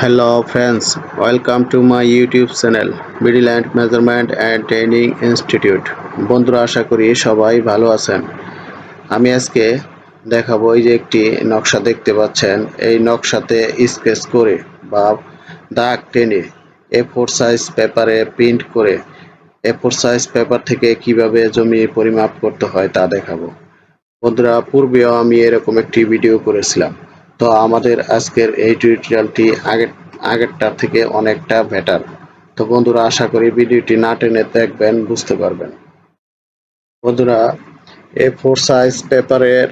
Hello friends, welcome to my YouTube channel Midland Measurement and Training Institute. বন্ধুরা আশা করি সবাই ভালো আছেন। আমি আজকে দেখাবো এই যে একটি নকশা দেখতে পাচ্ছেন। এই নকশাতে স্কেচ করে বা দাগ টেনে এ ফোর সাইজ পেপারে প্রিন্ট করে এ ফোর সাইজ পেপার থেকে কীভাবে জমি পরিমাপ করতে হয় তা দেখাবো। বন্ধুরা পূর্বেও আমি এরকম একটি ভিডিও করেছিলাম। তো আমাদের আজকের এই টিউটোরিয়ালটি আগের, আগেরটার থেকে অনেকটা বেটার তো বন্ধুরা, আশা করি ভিডিওটি না টেনে দেখবেন, বুঝতে পারবেন। বন্ধুরা এ ফোর সাইজ পেপারের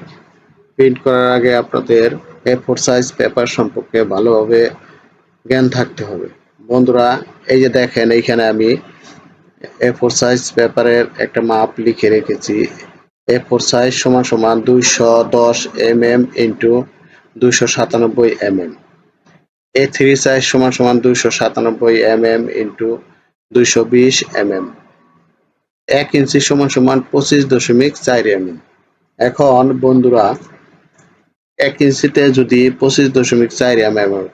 প্রিন্ট করার আগে আপনাদের এ ফোর সাইজ পেপার সম্পর্কে ভালোভাবে জ্ঞান থাকতে হবে। বন্ধুরা, এই যে দেখেন, এইখানে আমি এ ফোর সাইজ পেপারের একটা মাপ লিখে রেখেছি। এ ফোর সাইজ সমান সমান দুইশো দশ এম এম ইন্টু দুইশো সাতানব্বই এম এম এ থ্রি সমান সমান দুইশো সাতানব্বই এম এম ইন্টু দুইশো বিশ এক ইঞ্চি সমান সমান পঁচিশ দশমিক চার এখন বন্ধুরা, এক ইঞ্চিতে যদি পঁচিশ দশমিক চার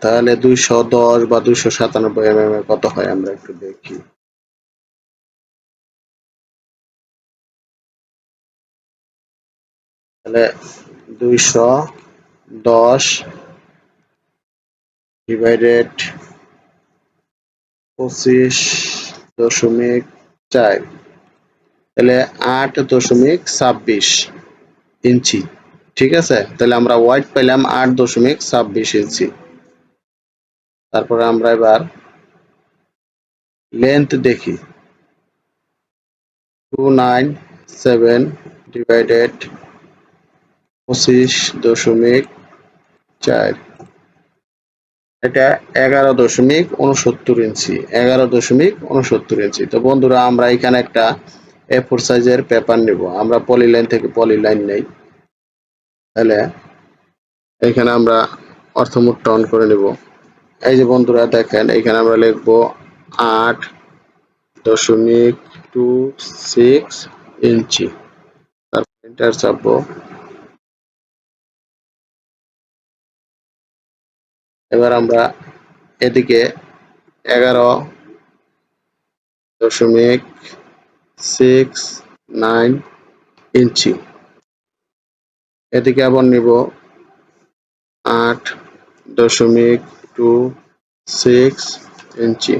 তাহলে দুইশো দশ বা দুইশো সাতানব্বই কত হয় আমরা একটু দেখি। তাহলে দুইশো দশ ডিভাইডেড পঁচিশ দশমিক চার। তাহলে আট দশমিক ছাব্বিশ ইঞ্চি। ঠিক আছে? তাহলে আমরা ওয়াইড পেলাম আট দশমিক ছাব্বিশ ইঞ্চি। তারপরে আমরা এবার লেন্থ দেখি। টু নাইন সেভেন ডিভাইডেড পঁচিশ দশমিক চার। এটা এগারো দশমিক উনসত্তর ইঞ্চি, এগারো দশমিক উনসত্তর ইঞ্চি। তো বন্ধুরা, আমরা এখানে একটা এ ফোর সাইজের পেপার নিব। আমরা পলিলাইন থেকে পলিলাইন নেই। তাহলে এখানে আমরা অর্থমুট টন করে নেব। এই যে বন্ধুরা, দেখেন, এখানে আমরা লিখব আট দশমিক টু সিক্স ইঞ্চি। তারপর এন্টার চাপবো। এবার আমরা এদিকে এগারো দশমিক সিক্স নাইন ইঞ্চি। এদিকে আবার নিব আট দশমিক টু সিক্স ইঞ্চি।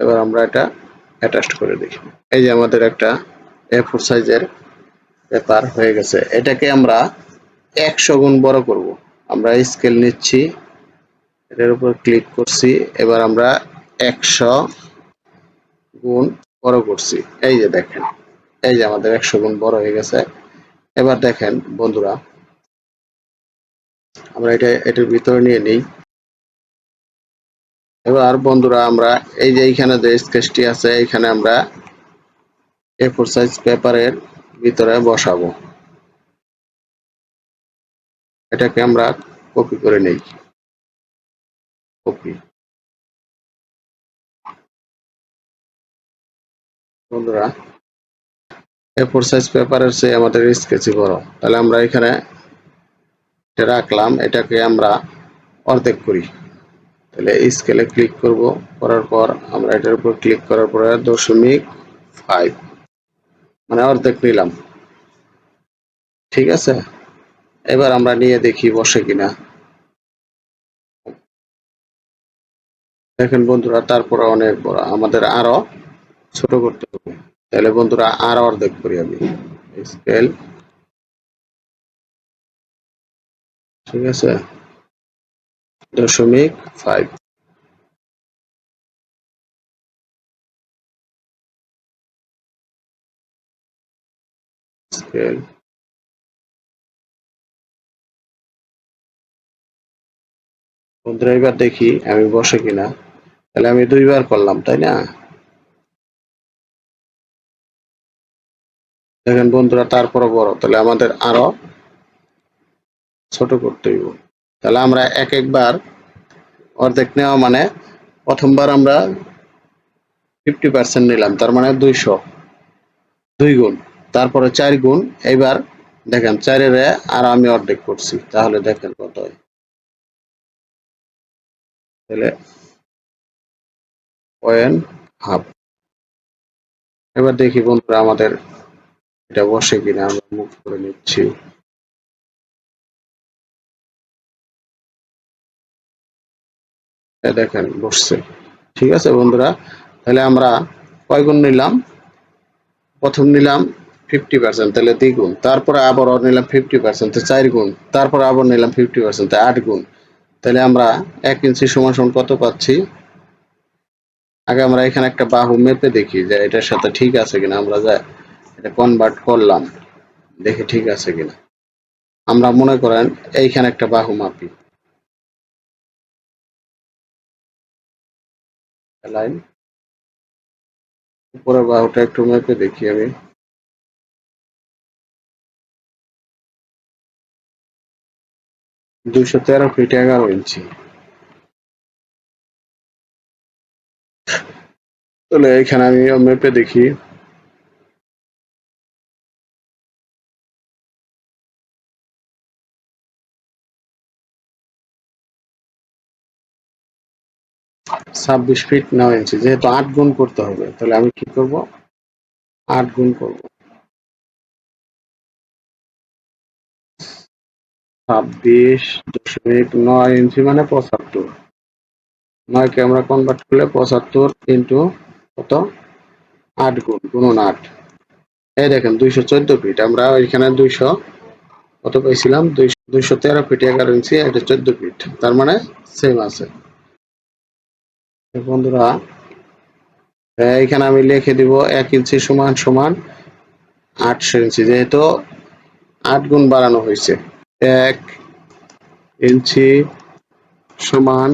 এবার আমরা এটা অ্যাটাচ করে দেখি। এই যে আমাদের একটা এ ফোর সাইজের পেপার হয়ে গেছে। এটাকে আমরা একশো গুণ বড় করব। আমরা স্কেল নিচ্ছি এটার উপর ক্লিক করছি। এবার আমরা একশো গুণ বড় করছি। এই যে দেখেন, এই যে আমাদের একশো গুণ বড় হয়ে গেছে। এবার দেখেন, বন্ধুরা, আমরা এটা, এটার ভিতরে নিয়ে নিই। এবার বন্ধুরা, আমরা এই যে এইখানে যে স্কেচটি আছে, এইখানে আমরা এ ফোর সাইজ পেপারের ভিতরে বসাবো। এটাকে আমরা কপি করে নেই। বন্ধুরা এ ফোর সাইজ পেপারের চেয়ে আমাদের স্কেচই বড়। তাহলে আমরা এখানে এটা রাখলাম, এটাকে আমরা অর্ধেক করি। তাহলে স্কেলে ক্লিক করব, করার পর আমরা এটার উপর ক্লিক করার পরে দশমিক ফাইভ মানে অর্ধেক নিলাম। ঠিক আছে? এবার আমরা নিয়ে দেখি বসে কিনা। দেখেন বন্ধুরা, তারপরে অনেক বড়, আমাদের আরও ছোট করতে হবে। তাহলে বন্ধুরা আর অর্ধেক করি আমি। স্কেল ঠিক আছে? দশমিক ফাইভ স্কেল বন্ধুরা, এবার দেখি আমি বসে কিনা। তাহলে আমি দুইবার করলাম, তাই না? দেখেন বন্ধুরা তারপরে বড়। তাহলে আমাদের আরও ছোট করতে হইব। তাহলে আমরা এক একবার অর্ধেক নেওয়া মানে প্রথমবার আমরা ফিফটি পার্সেন্ট নিলাম, তার মানে দুইশো। দুই গুণ, তারপরে চার গুণ, এইবার দেখেন চারের আর আমি অর্ধেক করছি, তাহলে দেখেন কত হয়। তাহলে পয়েন্ট হাফ এবার দেখি বন্ধুরা আমাদের এটা বসে কিনা, আমরা মুভ করে নিচ্ছি। দেখেন, বসছে। ঠিক আছে বন্ধুরা, তাহলে আমরা কয় গুণ নিলাম? প্রথম নিলাম ফিফটি পার্সেন্ট তাহলে দ্বিগুণ তারপরে আবার নিলাম ফিফটি পার্সেন্ট চার গুণ। তারপরে আবার নিলাম ফিফটি পার্সেন্ট আট গুণ। তাহলে আমরা এক ইঞ্চি সমান সমান কত পাচ্ছি? আগে আমরা এখানে একটা বাহু মেপে দেখি যে এটার সাথে ঠিক আছে কিনা, আমরা যা এটা কনভার্ট করলাম, দেখি ঠিক আছে কিনা। আমরা মনে করেন এইখানে একটা বাহু মাপি। লাইন। উপরের বাহুটা একটু মেপে দেখি আমি। দুইশো তেরো ফিট এগারো ইঞ্চি। তাহলে এখানে আমি মেপে দেখি। ছাব্বিশ ফিট নয় ইঞ্চি যেহেতু আট গুণ করতে হবে, তাহলে আমি কি করব? আট গুণ করব। ছাব্বিশ দশমিক নয় ইঞ্চি মানে পঁচাত্তর। নয়কে আমরা কনভার্ট করলে পঁচাত্তর ইন্টু কত? আট গুণ, গুণন আট। এই দেখেন, দুইশো চোদ্দ ফিট আমরা এখানে দুইশো, কত পেয়েছিলাম দুইশো তেরো ফিট এগারো ইঞ্চি এটা চোদ্দ ফিট তার মানে সেম আছে। বন্ধুরা, এখানে আমি লিখে দিব এক ইঞ্চি সমান সমান আটশো ইঞ্চি যেহেতু আট গুণ বাড়ানো হয়েছে। এক ইঞ্চি সমান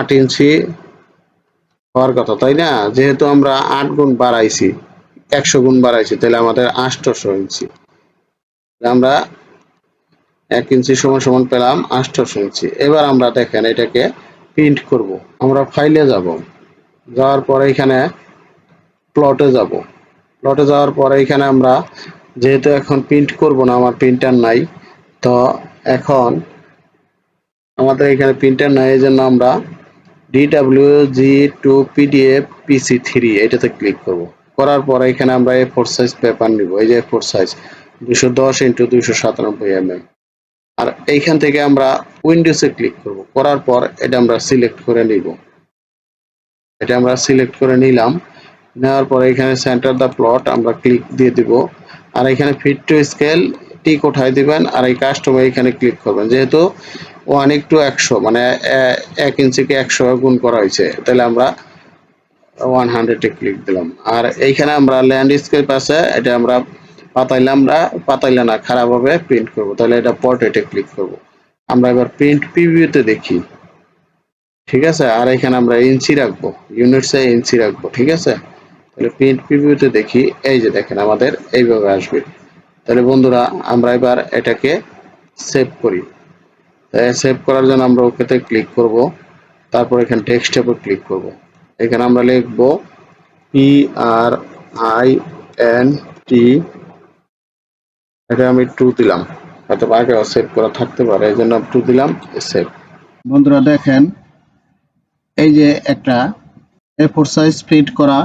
আট ইঞ্চি হওয়ার কথা, তাই না? যেহেতু আমরা আট গুণ বাড়াইছি, একশো গুণ বাড়াইছি, তাহলে আমাদের আষ্টশো ইঞ্চি। আমরা এক ইঞ্চি সমান সমান পেলাম আষ্টশো ইঞ্চি। এবার আমরা দেখেন এটাকে প্রিন্ট করব। আমরা ফাইলে যাব। যাওয়ার পরে এখানে প্লটে যাব। প্লটে যাওয়ার পরে এখানে আমরা যেহেতু এখন প্রিন্ট করব না, আমার প্রিন্টার নাই, তো এখন আমাদের এখানে প্রিন্টার নাই এই জন্য আমরা DW G to PDF PC three এটাতে ক্লিক করব। করার পরে এখানে আমরা এ ফোর সাইজ পেপার নিব। এই যে ফোর সাইজ দুশো দশ ইন্টু দুইশো সাতানব্বই এম এম আর এইখান থেকে আমরা উইন্ডোজে ক্লিক করব। করার পর এটা আমরা সিলেক্ট করে নিব। এটা আমরা সিলেক্ট করে নিলাম। নেওয়ার পরে এখানে সেন্টার দ্য প্লট আমরা ক্লিক দিয়ে দিব। আর এখানে ফিট টু স্কেল টিক উঠাই দিবেন। আর এই কাস্টমার এখানে ক্লিক করবেন। যেহেতু ওয়ান টু একশো মানে এক ইঞ্চিকে একশো গুণ করা হয়েছে। তাহলে আমরা ওয়ান হান্ড্রেডে ক্লিক দিলাম। আর এইখানে আমরা ল্যান্ডস্কেপ আছে, এটা আমরা পাতাইলে আমরা, পাতাইলে না, খারাপভাবে প্রিন্ট করব। তাহলে এটা পোর্ট্রেটে ক্লিক করব। আমরা এবার প্রিন্ট প্রিভিউতে দেখি। ঠিক আছে? আর এখানে আমরা ইঞ্চি রাখব ইউনিটসে ইঞ্চি রাখব, ঠিক আছে? তাহলে প্রিন্ট প্রিভিউতে দেখি, এই যে দেখেন আমাদের এইভাবে আসবে। তাহলে বন্ধুরা, আমরা এবার এটাকে সেভ করি। সেভ করার জন্য আমরা ওকেতে ক্লিক করব। তারপর এখানে টেক্সটের উপর ক্লিক করব। এখানে আমরা লিখব P R I N T এটা আমি টু দিলাম। হয়তো আগে সেভ করা থাকতে পারে, এই জন্য টু দিলাম সেভ বন্ধুরা দেখেন, এই যে একটা এ ফোর সাইজ প্রিন্ট করা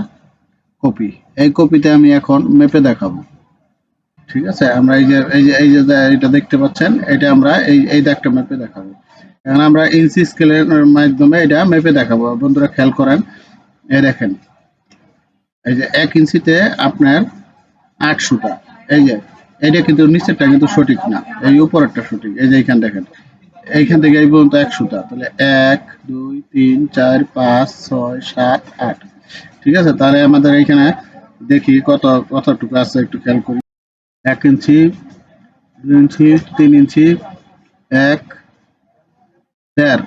কপি এই কপিতে আমি এখন মেপে দেখাবো। ঠিক আছে? আমরা এই যে এই যে এই যে এটা দেখতে পাচ্ছেন, এটা আমরা এই এই দাগটা মেপে দেখাবো। এখন আমরা ইঞ্চি স্কেলের মাধ্যমে এটা মেপে দেখাবো। বন্ধুরা খেয়াল করেন, এই দেখেন। এই যে এক ইঞ্চিতে আপনার আটশোটা। এই যে এটা কিন্তু নিচেরটা কিন্তু সঠিক না। এই উপরেরটা সঠিক। এই যে এইখান দেখেন। এইখান থেকে এই পর্যন্ত একশোটা। তাহলে এক, দুই, তিন, চার, পাঁচ, ছয়, সাত, আট। ঠিক আছে? তাহলে আমাদের এইখানে দেখি কত, কতটুকু আছে, একটু খেয়াল করি। এক ইঞ্চি, দুই ইঞ্চি, তিন ইঞ্চি, এক, দেড়।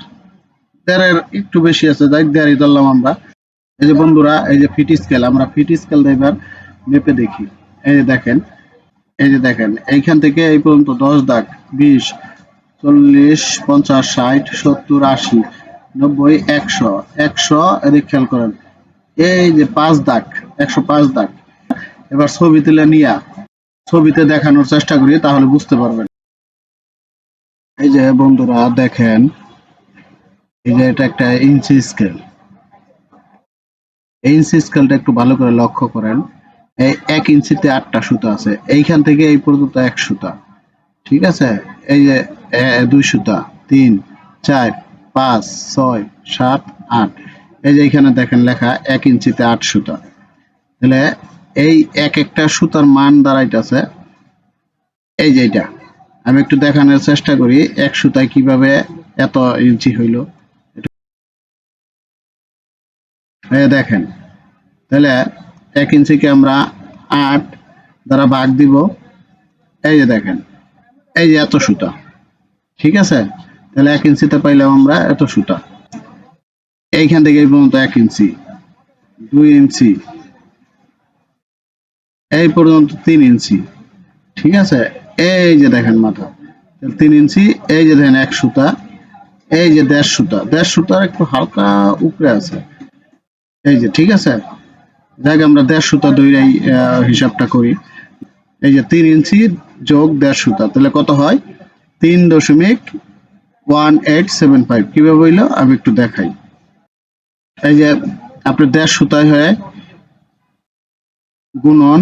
দেড়ের একটু বেশি আছে, যাই দেড়ই ধরলাম আমরা। এই যে বন্ধুরা, এই যে ফিট স্কেল, আমরা ফিট স্কেল এবার মেপে দেখি। এই যে দেখেন, এই যে দেখেন, এইখান থেকে এই পর্যন্ত দশ দাগ, বিশ, চল্লিশ, পঞ্চাশ, ষাট, সত্তর, আশি, নব্বই, একশো একশো, এদিক খেয়াল করেন। এই যে পাঁচ দাগ, একশো পাঁচ দাগ। এবার ছবি তুলে নিয়া ছবিতে দেখানোর চেষ্টা করি, তাহলে বুঝতে পারবেন। এই যে বন্ধুরা, দেখেন, এই যে এটা একটা ইঞ্চি স্কেল। এই ইঞ্চি স্কেলটা একটু ভালো করে লক্ষ্য করেন। এই এক ইঞ্চিতে আটটা সুতা আছে, এইখান থেকে এই পর্যন্ত এক সুতা। ঠিক আছে? এই যে দুই সুতা, তিন, চার, পাঁচ, ছয়, সাত, আট। এই যে এখানে দেখেন লেখা, এক ইঞ্চিতে আট সুতা। তাহলে এই এক একটা সুতার মান দাঁড়াইতেছে। এই যে এটা আমি একটু দেখানোর চেষ্টা করি, এক সুতায় কীভাবে এত ইঞ্চি হইল। দেখেন, তাহলে এক ইঞ্চিকে আমরা আট দ্বারা ভাগ দিব। এই যে দেখেন, এই যে এত সুতা। ঠিক আছে? তাহলে এক ইঞ্চিতে পাইলাম আমরা এত সুতা। এইখান থেকে এই পর্যন্ত এক ইঞ্চি, দুই ইঞ্চি এই পর্যন্ত তিন ইঞ্চি। ঠিক আছে? এই যে দেখেন মাথা। তিন ইঞ্চি, এই যে দেখেন এক সুতা, এই যে দেড় সুতা। দেড় সুতার একটু হালকা উপরে আছে। এই যে, ঠিক আছে? দেখ আমরা দেড় সুতা দৈরাই হিসাবটা করি। এই যে তিন ইঞ্চি যোগ দেড় সুতা। তাহলে কত হয়? তিন দশমিক ওয়ান এইট সেভেন ফাইভ। কীভাবে হইল? আমি একটু দেখাই। এই যে, আপনার দেড় সুতায় হয় গুণন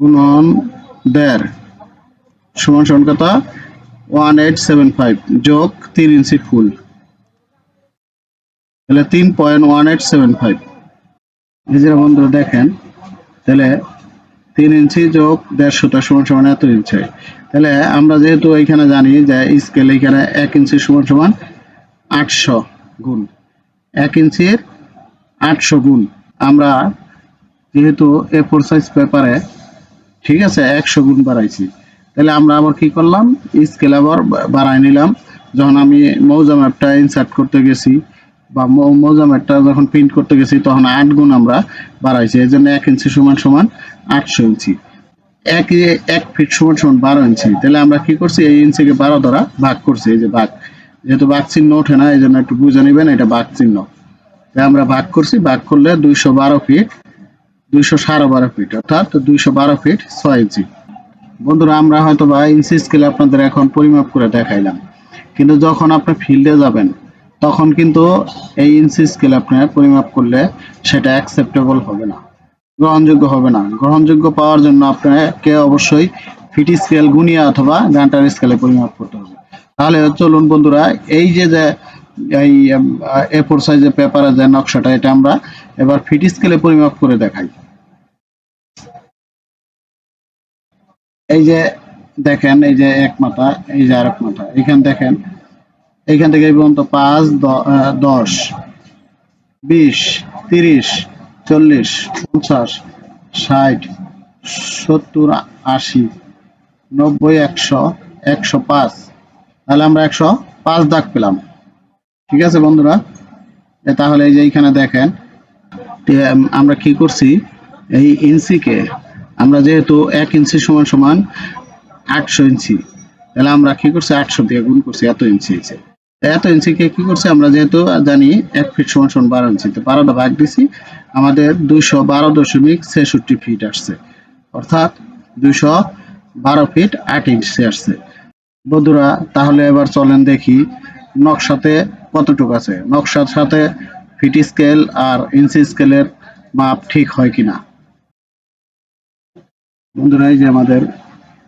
গুণন দেড় সমান সমান কত? ওয়ান এইট সেভেন ফাইভ যোগ তিন ইঞ্চি ফুল। তাহলে তিন point one eight seven five নিজেরা বন্ধুরা দেখেন, তাহলে তিন ইঞ্চি যোগ দেড়শোটা সমান সমান এত ইঞ্চি। তাহলে আমরা যেহেতু এখানে জানি যে স্কেল এখানে এক ইঞ্চি সমান সমান আটশো গুণ। এক ইঞ্চির আটশো গুণ। আমরা যেহেতু এ ফোর সাইজ পেপারে ঠিক আছে, একশো গুণ বাড়াইছি। তাহলে আমরা আবার কি করলাম? স্কেল আবার বাড়াই নিলাম। যখন আমি মৌজা ম্যাপটা ইনসার্ট করতে গেছি, বা মৌ- মৌজা ম্যাপটা যখন প্রিন্ট করতে গেছি, তখন আট গুণ আমরা বাড়াইছি। এই জন্য এক ইঞ্চি সমান সমান আটশো ইঞ্চি। এক এক ফিট সমান সমান বারো ইঞ্চি। তাহলে আমরা কি করছি? এই ইঞ্চিকে বারো দ্বারা ভাগ করছি। এই যে ভাগ যেহেতু ভাগ চিহ্ন ওঠে না, এই জন্য একটু বুঝে নেবেন, এটা ভাগ চিহ্ন। তাই আমরা ভাগ করছি। ভাগ করলে দুইশো বারো ফিট দুইশো সাড়ে বারো ফিট অর্থাৎ দুইশো বারো ফিট ছয় ইঞ্চি বন্ধুরা, আমরা হয়তো বা ইঞ্চি স্কেলে আপনাদের এখন পরিমাপ করে দেখাইলাম। কিন্তু যখন আপনি ফিল্ডে যাবেন, তখন কিন্তু এই ইঞ্চি স্কেল আপনার পরিমাপ করলে সেটা অ্যাকসেপ্টেবল হবে না, গ্রহণযোগ্য হবে না। গ্রহণযোগ্য পাওয়ার জন্য আপনাকে অবশ্যই ফিট স্কেল গুনিয়া অথবা গান্টার স্কেলে পরিমাপ করতে হবে। তাহলে চলুন বন্ধুরা, এই যে যে, এই এ ফোর সাইজের পেপারে যে নকশাটা, এটা আমরা এবার ফিট স্কেলে পরিমাপ করে দেখাই। এই যে দেখেন, এই যে এক মাথা, এই যে আর এক মাথা, এখানে দেখেন এইখান থেকে এই পর্যন্ত পাঁচ দশ, বিশ, তিরিশ, চল্লিশ, পঞ্চাশ, ষাট, সত্তর, আশি, নব্বই, একশো একশো পাঁচ। তাহলে আমরা একশো পাঁচ দাগ পেলাম। ঠিক আছে বন্ধুরা? তাহলে এই যে এইখানে দেখেন আমরা কি করছি? এই ইঞ্চিকে আমরা যেহেতু এক ইঞ্চি সমান সমান আটশো ইঞ্চি, তাহলে আমরা কি করছি? আটশো দিয়ে গুণ করছি, এত ইঞ্চি হয়েছে। এত ইঞ্চিকে কি করছি? আমরা যেহেতু জানি এক ফিট সমান সমান বারো ইঞ্চি, তো বারোটা ভাগ দিছি, আমাদের দুইশো বারো দশমিক ছেষট্টি ফিট আসছে। অর্থাৎ দুইশো বারো ফিট আট ইঞ্চি আসছে। বন্ধুরা, তাহলে এবার চলেন দেখি নকশাতে কতটুকু আছে। নকশার সাথে ফিট স্কেল আর ইঞ্চি স্কেলের মাপ ঠিক হয় কিনা। বন্ধুরা, এই যে আমাদের,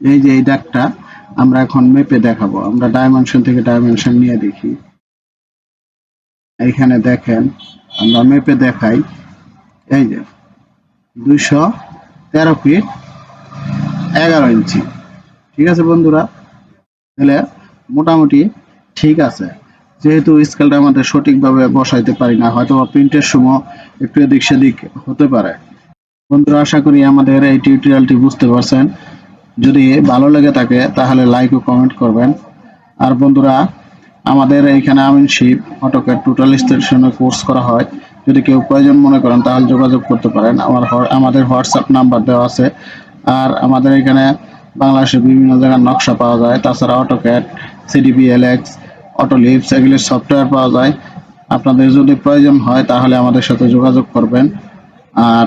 এই যে এই দাগটা, আমরা এখন মেপে দেখাবো। আমরা ডাইমেনশন থেকে ডাইমেনশন নিয়ে দেখি। এইখানে দেখেন, আমরা মেপে দেখাই। এই যে, দুইশো তেরো ফিট এগারো ইঞ্চি। ঠিক আছে বন্ধুরা? তাহলে মোটামুটি ঠিক আছে। যেহেতু স্কেলটা আমাদের সঠিকভাবে বসাইতে পারি না হয়তো প্রিন্টের সময় একটু এদিক সেদিক হতে পারে। বন্ধুরা, আশা করি আমাদের এই টিউটোরিয়ালটি বুঝতে পারছেন। যদি ভালো লেগে থাকে, তাহলে লাইক ও কমেন্ট করবেন। আর বন্ধুরা, আমাদের এইখানে আমিনশিপ অটোক্যাড টোটাল স্টেশনে কোর্স করা হয়। যদি কেউ প্রয়োজন মনে করেন, তাহলে যোগাযোগ করতে পারেন। আমার আমাদের হোয়াটসঅ্যাপ নাম্বার দেওয়া আছে। আর আমাদের এখানে বাংলাদেশের বিভিন্ন জায়গার নকশা পাওয়া যায়। তাছাড়া অটোক্যাড সিডিপি এলএক্স অটোলিপস এগুলির সফটওয়্যার পাওয়া যায়। আপনাদের যদি প্রয়োজন হয়, তাহলে আমাদের সাথে যোগাযোগ করবেন। আর